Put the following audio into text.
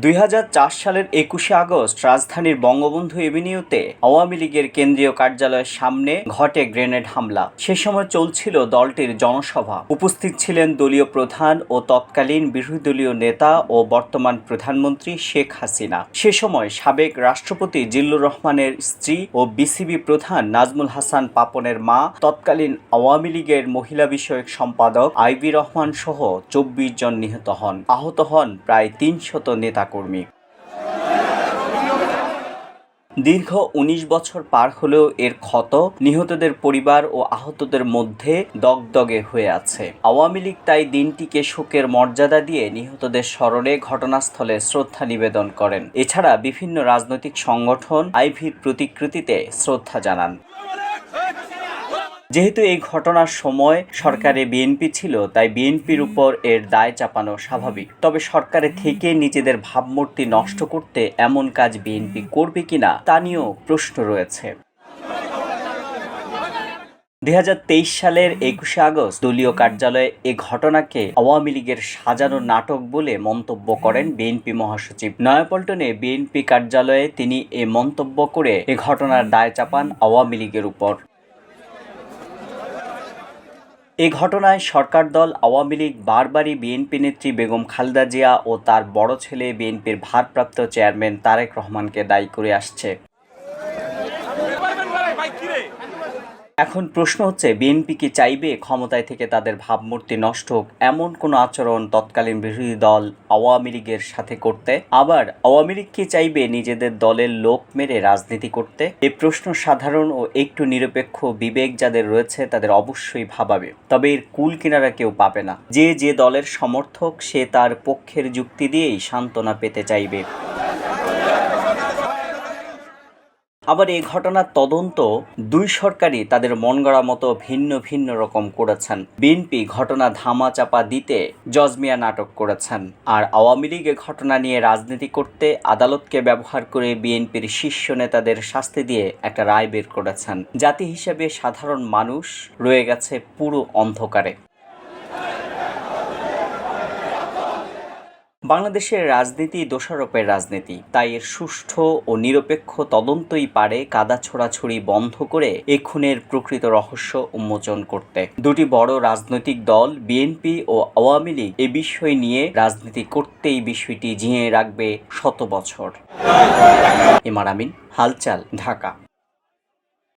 দুই হাজার চার সালের একুশে আগস্ট রাজধানীর বঙ্গবন্ধু এভিনিউতে আওয়ামী লীগের কেন্দ্রীয় কার্যালয়ের সামনে ঘটে গ্রেনেড হামলা। সে সময় চলছিল দলটির জনসভা। উপস্থিত ছিলেন দলীয় প্রধান ও তৎকালীন বিরোধী দলীয় নেতা ও বর্তমান প্রধানমন্ত্রী শেখ হাসিনা। সে সময় সাবেক রাষ্ট্রপতি জিল্লুর রহমানের স্ত্রী ও বিসিবি প্রধান নাজমুল হাসান পাপনের মা, তৎকালীন আওয়ামী লীগের মহিলা বিষয়ক সম্পাদক আইবি রহমান সহ চব্বিশ জন নিহত হন। আহত হন প্রায় তিনশত নেতাকর্মী। দীর্ঘ ১৯ বছর পার হলেও এর ক্ষত নিহতদের পরিবার ও আহতদের মধ্যে দগদগে হয়ে আছে। আওয়ামী লীগ তাই দিনটিকে শোকের মর্যাদা দিয়ে নিহতদের স্মরণে ঘটনাস্থলে শ্রদ্ধা নিবেদন করেন। এছাড়া বিভিন্ন রাজনৈতিক সংগঠন আইভির প্রতিকৃতিতে শ্রদ্ধা জানান। যেহেতু এই ঘটনার সময় সরকারে বিএনপি ছিল, তাই বিএনপির উপর এর দায় চাপানো স্বাভাবিক। তবে সরকারে থেকে নিজেদের ভাবমূর্তি নষ্ট করতে এমন কাজ বিএনপি করবে কিনা, তা নিয়েও প্রশ্ন রয়েছে। দু হাজার তেইশ সালের একুশে আগস্ট দলীয় কার্যালয়ে এ ঘটনাকে আওয়ামী লীগের সাজানো নাটক বলে মন্তব্য করেন বিএনপি মহাসচিব। নয়াপল্টনে বিএনপি কার্যালয়ে তিনি এ মন্তব্য করে এ ঘটনার দায় চাপান আওয়ামী লীগের উপর। এ ঘটনায় সরকার দল, আওয়ামী লীগ, বারবারই বিএনপি নেত্রী বেগম খালেদা জিয়া ও তার বড় ছেলে বিএনপির ভারপ্রাপ্ত চেয়ারম্যান তারেক রহমানকে দায়ী করে আসছে। এখন প্রশ্ন হচ্ছে বিএনপি কি চাইবে ক্ষমতায় থেকে তাদের ভাবমূর্তি নষ্ট হোক এমন কোনো আচরণ তৎকালীন বিরোধী দল আওয়ামী লীগের সাথে করতে? আবার, আওয়ামী লীগ কি চাইবে নিজেদের দলের লোক মেরে রাজনীতি করতে? এ প্রশ্ন সাধারণ ও একটু নিরপেক্ষ বিবেক যাদের রয়েছে তাদের অবশ্যই ভাবাবে। তবে এর কুল কিনারা কেউ পাবে না। যে যে দলের সমর্থক সে তার পক্ষের যুক্তি দিয়েই সান্ত্বনা পেতে চাইবে। আবার এই ঘটনার তদন্ত দুই সরকারই তাদের মন গড়া মতো ভিন্ন ভিন্ন রকম করেছেন। বিএনপি ঘটনা ধামা চাপা দিতে জজমিয়া নাটক করেছেন। আর আওয়ামী লীগ ঘটনা নিয়ে রাজনীতি করতে আদালতকে ব্যবহার করে বিএনপির শীর্ষ নেতাদের শাস্তি দিয়ে একটা রায় বের করেছেন। জাতি হিসেবে সাধারণ মানুষ রয়ে গেছে পুরো অন্ধকারে। বাংলাদেশের রাজনীতি দোষারোপের রাজনীতি। তাই এর সুষ্ঠু ও নিরপেক্ষ তদন্তই পারে কাদা ছোড়াছুড়ি বন্ধ করে এ খুনের প্রকৃত রহস্য উন্মোচন করতে। দুটি বড় রাজনৈতিক দল, বিএনপি ও আওয়ামী লীগ, এ বিষয় নিয়ে রাজনীতি করতেই বিষয়টি জিঁয়ে রাখবে শত বছর। ইমার আমিন হালচাল, ঢাকা।